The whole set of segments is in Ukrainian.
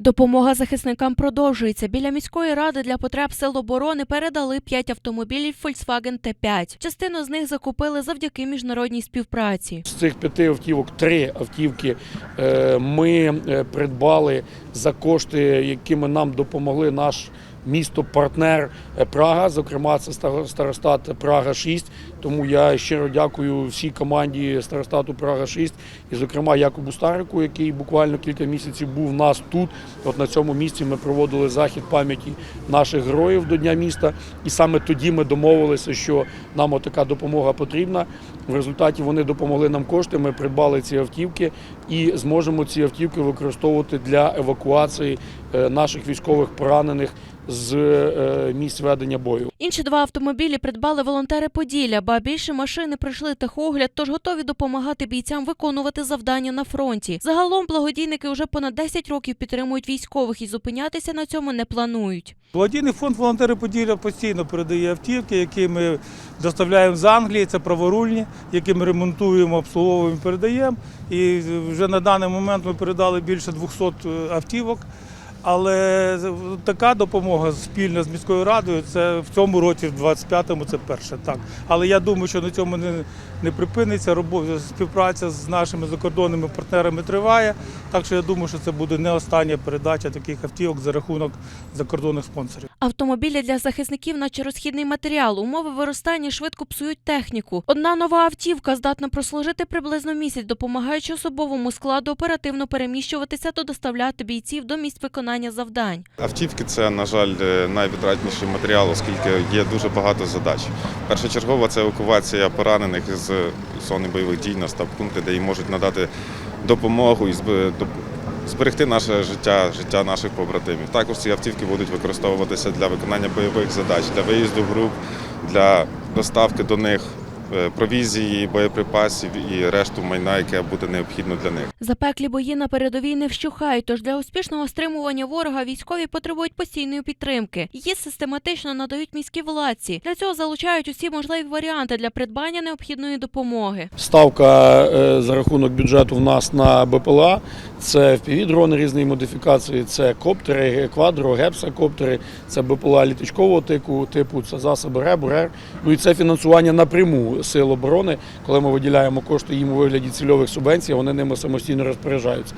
Допомога захисникам продовжується. Біля міської ради для потреб сил оборони передали 5 автомобілів Volkswagen Т5. Частину з них закупили завдяки міжнародній співпраці. З цих п'яти автівок три автівки е, ми е, придбали за кошти, якими нам допомогли наш місто-партнер е, Прага. Зокрема, це стар- старостат Прага 6. Тому я щиро дякую всій команді старостату Прага 6 і, зокрема, Якубу Старику, який буквально кілька місяців був у нас тут. От на цьому місці ми проводили захід пам'яті наших героїв до Дня міста. І саме тоді ми домовилися, що нам отака допомога потрібна. В результаті вони допомогли нам кошти. Ми придбали ці автівки і зможемо ці автівки використовувати для евакуації е, наших військових поранених з е, місць ведення бою. Інші два автомобілі придбали волонтери Поділля, ба більше машини пройшли техогляд, тож готові допомагати бійцям виконувати завдання на фронті. Загалом благодійники вже понад 10 років підтримують військових і зупинятися на цьому не планують. Благодійний фонд волонтери Поділля постійно передає автівки, які ми доставляємо з Англії. Це праворульні, які ми ремонтуємо, обслуговуємо, передаємо. І вже на даний момент ми передали більше 200 автівок. Але така допомога спільна з міською радою це в цьому році, в 25-му, це перше. Так. Але я думаю, що на цьому не, не припиниться. Робота співпраця з нашими закордонними партнерами триває. Так що я думаю, що це буде не остання передача таких автівок за рахунок закордонних спонсорів. Автомобілі для захисників, наче розхідний матеріал, умови виростання швидко псують техніку. Одна нова автівка здатна прослужити приблизно місяць, допомагаючи особовому складу оперативно переміщуватися та доставляти бійців до місць виконання завдань. Автівки це, на жаль, е, матеріал, оскільки є дуже багато задач. Першочергова це евакуація поранених з зони бойових дій на стаб-пункти, де їм можуть надати допомогу і зберегти наше життя, життя наших побратимів. Також ці автівки будуть використовуватися для виконання бойових задач, для виїзду груп, для доставки до них провізії, боєприпасів і решту майна, яке буде необхідно для них. Запеклі бої на передовій не вщухають, тож для успішного стримування ворога військові потребують постійної підтримки. Її систематично надають міські владці. Для цього залучають усі можливі варіанти для придбання необхідної допомоги. Ставка е, за рахунок бюджету в нас на БПЛА. Це FPV-дрони різної модифікації, це коптери, квадро, гепсакоптери, це БПЛА літачкового типу, типу це засоби РЕБ, РЕР. Ну і це фінансування напряму сил оборони, коли ми виділяємо кошти їм у вигляді цільових субвенцій, вони ними самостійно розпоряджаються.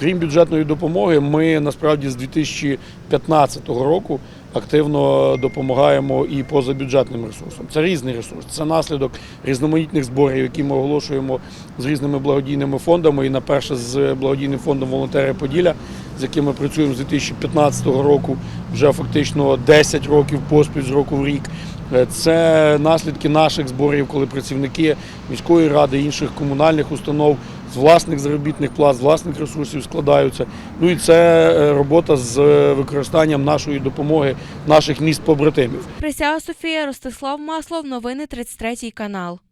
Крім бюджетної допомоги, ми насправді з 2015 року активно допомагаємо і позабюджетним ресурсом. Це різний ресурс, це наслідок різноманітних зборів, які ми оголошуємо з різними благодійними фондами. І на перше з благодійним фондом Волонтери Поділля, з яким ми працюємо з 2015 року, вже фактично 10 років поспіль з року в рік. Е, Це наслідки наших зборів, коли працівники міської ради інших комунальних установ з власних заробітних плат, з власних ресурсів складаються. Ну і це е, робота з е, використанням нашої допомоги наших міст побратимів. Присяга Софія, Ростислав Маслов, новини 33 канал.